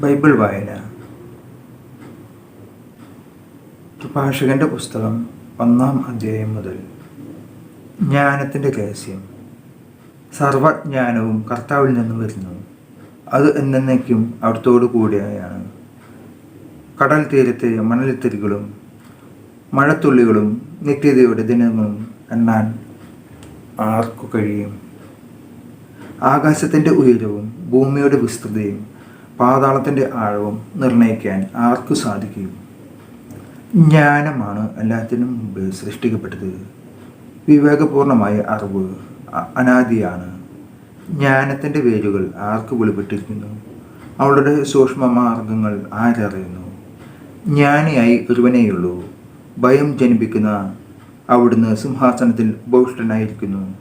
Bible വായന. പ്രഭാഷകന്റെ പുസ്തകം ഒന്നാം അധ്യായം മുതൽ ജ്ഞാനത്തിന്റെ രഹസ്യം. സർവജ്ഞാനവും കർത്താവിൽ നിന്ന് വരുന്നു. അത് എന്നേക്കും അവിടത്തോടു കൂടിയാണ് കടൽ തീരത്തെ മണലിത്തരികളും മഴത്തുള്ളികളും നിത്യതയുടെ ദിനങ്ങളും എണ്ണാൻ ആർക്കു കഴിയും? ആകാശത്തിന്റെ ഉയരവും ഭൂമിയുടെ വിസ്തൃതിയും പാതാളത്തിന്റെ ആഴവും നിർണയിക്കാൻ ആർക്കു സാധിക്കും? ജ്ഞാനമാണ് എല്ലാത്തിനും മുമ്പ് സൃഷ്ടിക്കപ്പെട്ടത്. വിവേകപൂർണമായ അറിവ് അനാദിയാണ്. ജ്ഞാനത്തിന്റെ വേരുകൾ ആർക്ക് വെളിപ്പെട്ടിരിക്കുന്നു? അവളുടെ സൂക്ഷ്മ മാർഗങ്ങൾ ആരറിയുന്നു? ജ്ഞാനിയായി ഒരുവനേയുള്ളൂ. ഭയം ജനിപ്പിക്കുന്ന അവിടുന്ന് സിംഹാസനത്തിൽ ഉപവിഷ്ടനായിരിക്കുന്നു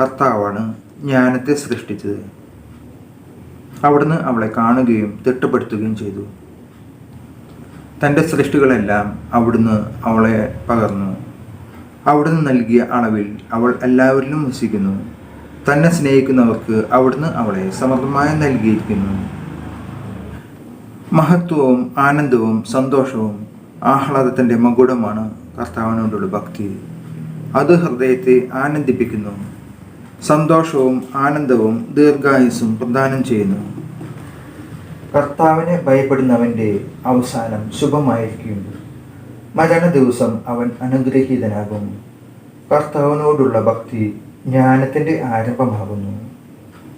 കർത്താവാണ് ജ്ഞാനത്തെ സൃഷ്ടിച്ചത്. അവിടുന്ന് അവളെ കാണുകയും തിട്ടപ്പെടുത്തുകയും ചെയ്തു. തന്റെ സൃഷ്ടികളെല്ലാം അവിടുന്ന് അവളെ പകർന്നു. അവിടുന്ന് നൽകിയ അളവിൽ അവൾ എല്ലാവരിലും വസിക്കുന്നു. തന്നെ സ്നേഹിക്കുന്നവർക്ക് അവിടുന്ന് അവളെ സമൃദ്ധമായി നൽകിയിരിക്കുന്നു. മഹത്വവും ആനന്ദവും സന്തോഷവും ആഹ്ലാദത്തിന്റെ മകുടമാണ് കർത്താവിനോടുള്ള ഭക്തി. അത് ഹൃദയത്തെ ആനന്ദിപ്പിക്കുന്നു. സന്തോഷവും ആനന്ദവും ദീർഘായുസ്സും പ്രദാനം ചെയ്യുന്നു. കർത്താവിനെ ഭയപ്പെടുന്നവന്റെ അവസാനം ശുഭമായിരിക്കും. മരണ ദിവസം അവൻ അനുഗ്രഹീതനാകും കർത്താവിനോടുള്ള ഭക്തി ജ്ഞാനത്തിന്റെ ആരംഭമാകുന്നു.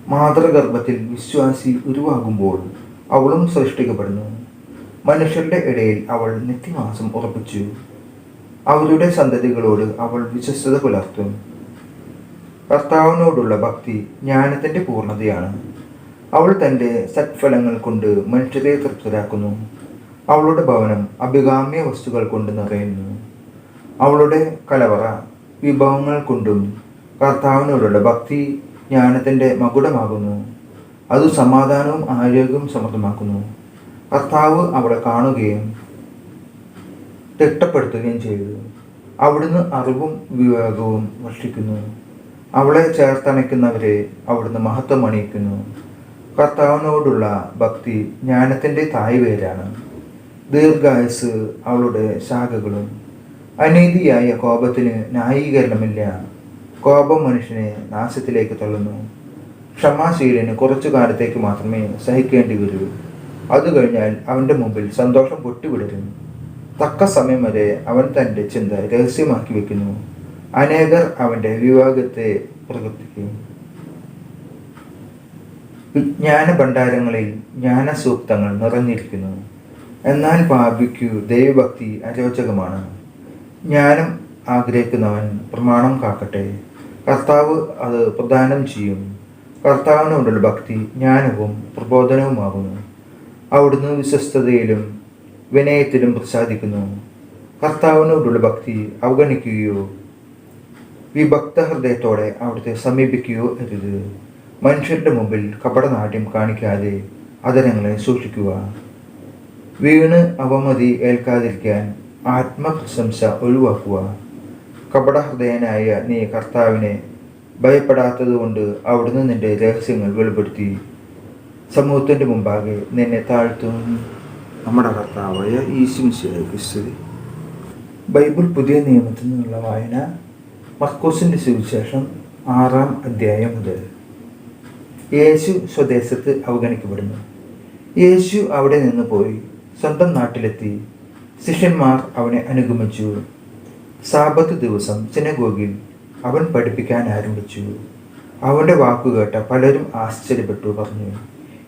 മാതൃഗർഭത്തിൽ വിശ്വാസി ഉരുവാകുമ്പോൾ അവളും സൃഷ്ടിക്കപ്പെടുന്നു. മനുഷ്യരുടെ ഇടയിൽ അവൾ നിത്യവാസം ഉറപ്പിച്ചു. അവരുടെ സന്തതികളോട് അവൾ വിശ്വസ്തത പുലർത്തും. കർത്താവിനോടുള്ള ഭക്തി ജ്ഞാനത്തിന്റെ പൂർണതയാണ്. അവൾ തന്റെ സത്ഫലങ്ങൾ കൊണ്ട് മനുഷ്യരെ തൃപ്തരാക്കുന്നു. അവളുടെ ഭവനം അഭികാമ്യ വസ്തുക്കൾ കൊണ്ട് നിറയുന്നു. അവളുടെ കലവറ വിഭവങ്ങൾ കൊണ്ടും കർത്താവിനോടുള്ള ഭക്തി ജ്ഞാനത്തിന്റെ മകുടമാകുന്നു. അത് സമാധാനവും ആരോഗ്യവും സമൃദ്ധമാക്കുന്നു. കർത്താവ് അവളെ കാണുകയും തിട്ടപ്പെടുത്തുകയും ചെയ്തു. അവിടുന്ന് അറിവും വിവേകവും വർഷിക്കുന്നു അവളെ ചേർത്തണയ്ക്കുന്നവരെ അവിടുന്ന് മഹത്വം അണിയിക്കുന്നു. കർത്താവിനോടുള്ള ഭക്തി ജ്ഞാനത്തിന്റെ തായ്വേരാണ്. ദീർഘായുസ് അവളുടെ ശാഖകളും. അനീതിയായ കോപത്തിന് ന്യായീകരണമില്ല. കോപം മനുഷ്യനെ നാശത്തിലേക്ക് തള്ളുന്നു. ക്ഷമാശീലന് കുറച്ചു കാലത്തേക്ക് മാത്രമേ സഹിക്കേണ്ടി വരൂ. അത് കഴിഞ്ഞാൽ അവന്റെ മുമ്പിൽ സന്തോഷം പൊട്ടിവിടരും. തക്ക സമയം വരെ അവൻ തന്റെ ചിന്ത രഹസ്യമാക്കി വെക്കുന്നു. അനേകർ അവന്റെ വിവാഹത്തെ പ്രകൃതിക്കും വിജ്ഞാന ഭണ്ഡാരങ്ങളിൽ ജ്ഞാനസൂക്തങ്ങൾ നിറഞ്ഞിരിക്കുന്നു. എന്നാൽ പാപിക്കു ദൈവഭക്തി അരോചകമാണ്. ജ്ഞാനം ആഗ്രഹിക്കുന്നവൻ പ്രമാണം കാക്കട്ടെ. കർത്താവ് അത് പ്രദാനം ചെയ്യും. കർത്താവിനോടുള്ള ഭക്തി ജ്ഞാനവും പ്രബോധനവുമാകുന്നു. അവിടുന്ന് വിശ്വസ്തതയിലും വിനയത്തിലും പ്രസാദിക്കുന്നു കർത്താവിനോടുള്ള ഭക്തി അവഗണിക്കുകയോ വിഭക്ത ഹൃദയത്തോടെ അവിടുത്തെ സമീപിക്കുകയോ അരുത് മനുഷ്യരുടെ മുമ്പിൽ കപടനാട്യം കാണിക്കാതെ അതരങ്ങളെ സൂക്ഷിക്കുക. വീണ് അവമതി ഏൽക്കാതിരിക്കാൻ ആത്മപ്രശംസ ഒഴിവാക്കുക. കപടഹൃദയനായ നീ കർത്താവിനെ ഭയപ്പെടാത്തതുകൊണ്ട് അവിടുന്ന് നിന്റെ രഹസ്യങ്ങൾ വെളിപ്പെടുത്തി. സമൂഹത്തിന്റെ മുമ്പാകെ നിന്നെ താഴ്ത്തും. നമ്മുടെ കർത്താവായ ഈശുമിശിയായ ബൈബിൾ പുതിയ നിയമത്തിൽ നിന്നുള്ള വായന. മർക്കോസിന്റെ സുവിശേഷം ആറാം അധ്യായം മുതൽ. യേശു സ്വദേശത്ത് അവഗണിക്കപ്പെടുന്നു. യേശു അവിടെ നിന്ന് പോയി സ്വന്തം നാട്ടിലെത്തി. ശിഷ്യന്മാർ അവനെ അനുഗമിച്ചു. സാബത്ത് ദിവസം സിനഗോഗിൽ അവൻ പഠിപ്പിക്കാൻ ആരംഭിച്ചു. അവന്റെ വാക്കുകേട്ട പലരും ആശ്ചര്യപ്പെട്ടു പറഞ്ഞു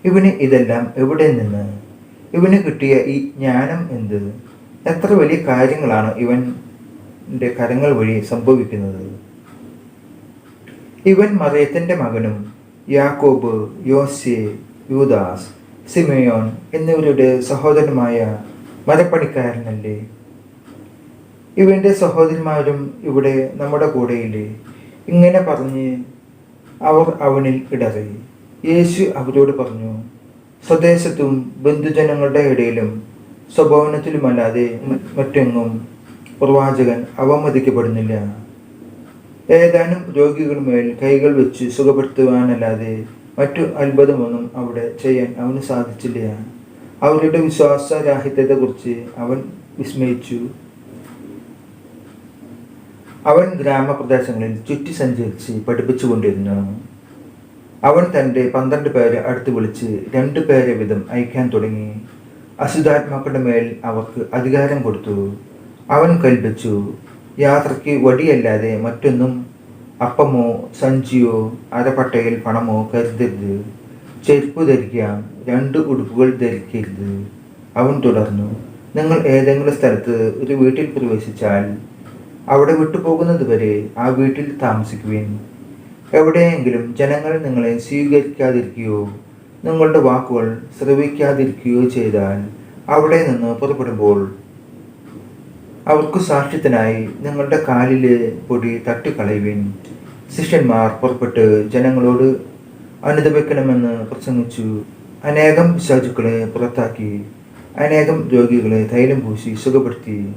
ഇവന് ഇതെല്ലാം എവിടെ നിന്ന്? ഇവന് കിട്ടിയ ഈ ജ്ഞാനം എന്ത്? എത്ര വലിയ കാര്യങ്ങളാണ് ഇവന്റെ കരങ്ങൾ വഴി സംഭവിക്കുന്നത്. ഇവൻ മറിയത്തിന്റെ മകനും യാക്കോബ് യോസെ യൂദാസ് സിമയോൻ എന്നിവരുടെ സഹോദരനുമായ മരപ്പണിക്കാരനല്ലേ? ഇവന്റെ സഹോദരന്മാരും ഇവിടെ നമ്മുടെ കൂടെയില്ലേ? ഇങ്ങനെ പറഞ്ഞ് അവർ അവനിൽ ഇടറി. യേശു അവരോട് പറഞ്ഞു സ്വദേശത്തും ബന്ധുജനങ്ങളുടെ ഇടയിലും സ്വഭവനത്തിലുമല്ലാതെ മറ്റെങ്ങും പ്രവാചകൻ അവമതിക്കപ്പെടുന്നില്ല. ഏതാനും രോഗികളുമേൽ കൈകൾ വെച്ച് സുഖപ്പെടുത്തുവാനല്ലാതെ മറ്റു അത്ഭുതമൊന്നും അവിടെ ചെയ്യാൻ അവന് സാധിച്ചില്ല. അവരുടെ വിശ്വാസരാഹിത്യത്തെക്കുറിച്ച് അവൻ വിസ്മയിച്ചു. അവൻ ഗ്രാമപ്രദേശങ്ങളിൽ ചുറ്റി സഞ്ചരിച്ച് പഠിപ്പിച്ചുകൊണ്ടിരുന്നു. അവൻ തന്റെ പന്ത്രണ്ട് പേരെ അടുത്ത് വിളിച്ച് രണ്ട് പേരെ വിധം അയക്കാൻ തുടങ്ങി. അസുതാത്മാക്കളുടെ മേൽ അവർക്ക് അധികാരം കൊടുത്തു. അവൻ കൽപ്പിച്ചു യാത്രയ്ക്ക് വടിയല്ലാതെ മറ്റൊന്നും അപ്പമോ സഞ്ചിയോ അരപ്പട്ടയിൽ പണമോ കരുതരുത്. ചെരുപ്പ് ധരിക്കാം രണ്ട് ഉടുപ്പുകൾ ധരിക്കരുത്. അവൻ തുടർന്നു നിങ്ങൾ ഏതെങ്കിലും സ്ഥലത്ത് ഒരു വീട്ടിൽ പ്രവേശിച്ചാൽ അവിടെ വിട്ടുപോകുന്നത് വരെ ആ വീട്ടിൽ താമസിക്കുവിൻ. എവിടെയെങ്കിലും ജനങ്ങൾ നിങ്ങളെ സ്വീകരിക്കാതിരിക്കുകയോ നിങ്ങളുടെ വാക്കുകൾ ശ്രവിക്കാതിരിക്കുകയോ ചെയ്താൽ അവിടെ നിന്ന് പുറപ്പെടുമ്പോൾ അവർക്ക് സാക്ഷ്യത്തിനായി നിങ്ങളുടെ കാലിലെ പൊടി തട്ടിക്കളയുവിൻ. ശിഷ്യന്മാർ പുറപ്പെട്ട് ജനങ്ങളോട് അനുദപിക്കണമെന്ന് പ്രസംഗിച്ചു. അനേകം പിശാചുക്കളെ പുറത്താക്കി. അനേകം രോഗികളെ തൈലം പൂശി സുഖപ്പെടുത്തി.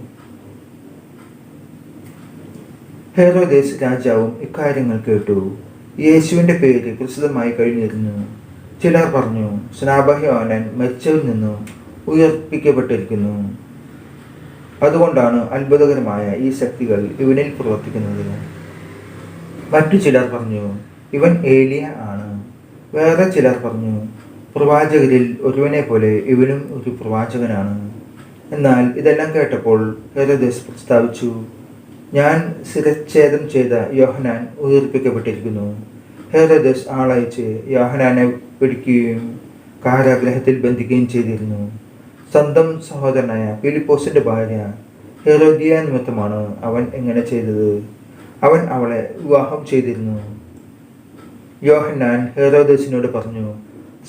ഹേറോദേസ് രാജാവും ഇക്കാര്യങ്ങൾ കേട്ടു. യേശുവിന്റെ പേര് പ്രസിദ്ധമായി കഴിഞ്ഞിരുന്നു. ചിലർ പറഞ്ഞു സ്നാപഹയോനൻ മരിച്ചവരിൽ നിന്നും ഉയർപ്പിക്കപ്പെട്ടിരിക്കുന്നു. അതുകൊണ്ടാണ് അത്ഭുതകരമായ ഈ ശക്തികൾ ഇവനിൽ പ്രവർത്തിക്കുന്നത് മറ്റു ചിലർ പറഞ്ഞു ഇവൻ ഏലിയ ആണ്. വേറെ ചിലർ പറഞ്ഞു പ്രവാചകരിൽ ഒരുവനെ പോലെ ഇവനും ഒരു പ്രവാചകനാണ്. എന്നാൽ ഇതെല്ലാം കേട്ടപ്പോൾ ഹെറദസ് പ്രസ്താവിച്ചു ഞാൻ ശിരച്ഛേദം ചെയ്ത യോഹനാൻ ഉയർപ്പിക്കപ്പെട്ടിരിക്കുന്നു. ഹെറദസ് ആളയച്ച് യോഹനാനെ പിടിക്കുകയും കാരാഗ്രഹത്തിൽ ബന്ധിക്കുകയും ചെയ്തിരുന്നു. സ്വന്തം സഹോദരനായ ഫിലിപ്പോസിന്റെ ഭാര്യ ഹെറോദിയ നിമിത്തമാണ് അവൻ എങ്ങനെ ചെയ്തത്? അവൻ അവളെ വിവാഹം ചെയ്തിരുന്നു. യോഹന്നാൻ ഹെറോദസിനോട് പറഞ്ഞു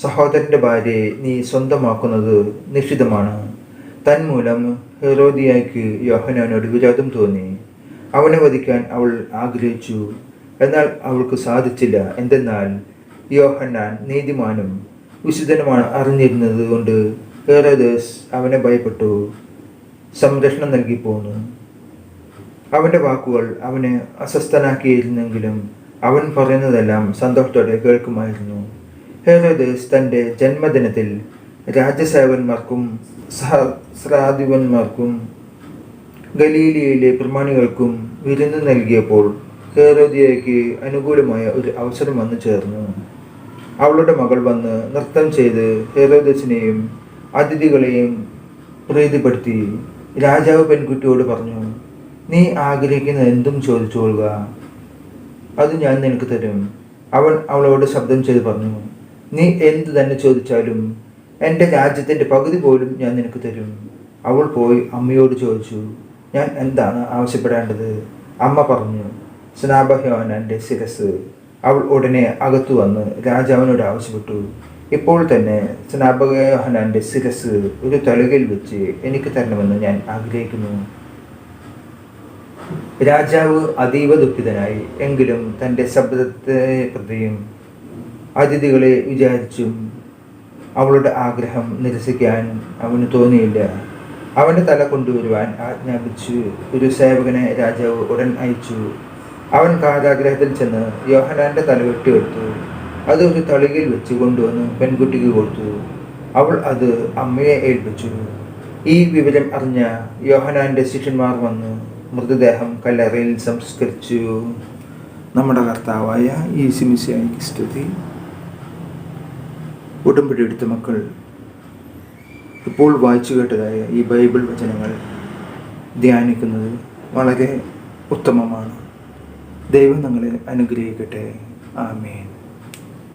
സഹോദരന്റെ ഭാര്യയെ നീ സ്വന്തമാക്കുന്നത് നിഷിദ്ധമാണ്. തന്മൂലം ഹെറോദിയയ്ക്ക് യോഹനാനോട് വിരോധം തോന്നി. അവനെ വധിക്കാൻ അവൾ ആഗ്രഹിച്ചു. എന്നാൽ അവൾക്ക് സാധിച്ചില്ല. എന്തെന്നാൽ യോഹന്നാൻ നീതിമാനും വിശുദ്ധനുമാണ് അറിഞ്ഞിരുന്നത് കൊണ്ട് ഹെറോദസ് അവനെ ഭയപ്പെട്ടു. സംരക്ഷണം നൽകി പോന്നു അവന്റെ വാക്കുകൾ അവനെ അസ്വസ്ഥനാക്കിയിരുന്നെങ്കിലും അവൻ പറയുന്നതെല്ലാം സന്തോഷത്തോടെ കേൾക്കുമായിരുന്നു. ഹെറോദസ് തന്റെ ജന്മദിനത്തിൽ രാജസേവന്മാർക്കും സഹസ്രാധിപന്മാർക്കും ഗലീലിയയിലെ പ്രമാണികൾക്കും വിരുന്ന് നൽകിയപ്പോൾ ഹെറോദിയയ്ക്ക് അനുകൂലമായ ഒരു അവസരം വന്നു ചേർന്നു. അവളുടെ മകൾ വന്ന് നൃത്തം ചെയ്ത് ഹെറോദസിനെയും അതിഥികളെയും പ്രീതിപ്പെടുത്തി രാജാവ് പെൺകുട്ടിയോട് പറഞ്ഞു നീ ആഗ്രഹിക്കുന്ന എന്തും ചോദിച്ചോളുക അത് ഞാൻ നിനക്ക് തരും. അവൻ അവളോട് ശബ്ദം ചെയ്ത് പറഞ്ഞു നീ എന്ത് തന്നെ ചോദിച്ചാലും എന്റെ രാജ്യത്തിന്റെ പകുതി പോലും ഞാൻ നിനക്ക് തരും. അവൾ പോയി അമ്മയോട് ചോദിച്ചു ഞാൻ എന്താണ് ആവശ്യപ്പെടേണ്ടത്? അമ്മ പറഞ്ഞു സ്നാപഹ്യോനന്റെ ശിരസ് അവൾ ഉടനെ അകത്തു വന്ന് രാജാവിനോട് ആവശ്യപ്പെട്ടു ഇപ്പോൾ തന്നെ സ്നാപകയോഹനാന്റെ ശിരസ് ഒരു തളുകയിൽ വെച്ച് എനിക്ക് തരണമെന്ന് ഞാൻ ആഗ്രഹിക്കുന്നു. രാജാവ് അതീവ ദുഃഖിതനായി എങ്കിലും തന്റെ ശബ്ദത്തെ പ്രതിയും അതിഥികളെ വിചാരിച്ചും അവളുടെ ആഗ്രഹം നിരസിക്കാൻ അവന് തോന്നിയില്ല. അവന്റെ തല കൊണ്ടുവരുവാൻ ആജ്ഞാപിച്ചു ഒരു സേവകനെ രാജാവ് ഉടൻ അയച്ചു. അവൻ കാരാഗ്രഹത്തിൽ ചെന്ന് യോഹനാന്റെ തല വെട്ടിയെടുത്തു. അത് ഒരു തളികയിൽ വെച്ച് കൊണ്ടുവന്ന് പെൺകുട്ടിക്ക് കൊടുത്തു. അവൾ അത് അമ്മയെ ഏൽപ്പിച്ചു. ഈ വിവരം അറിഞ്ഞ യോഹനാന്റെ ശിഷ്യന്മാർ വന്ന് മൃതദേഹം കല്ലറയിൽ സംസ്കരിച്ചു. നമ്മുടെ കർത്താവായ ഈ സിമിസിയായിക്ക് സ്തുതി ഉടമ്പടി എടുത്ത മക്കൾ ഇപ്പോൾ വായിച്ചു കേട്ടതായ ഈ ബൈബിൾ വചനങ്ങൾ ധ്യാനിക്കുന്നത് വളരെ ഉത്തമമാണ്. ദൈവം നിങ്ങളെ അനുഗ്രഹിക്കട്ടെ. ആമേൻ.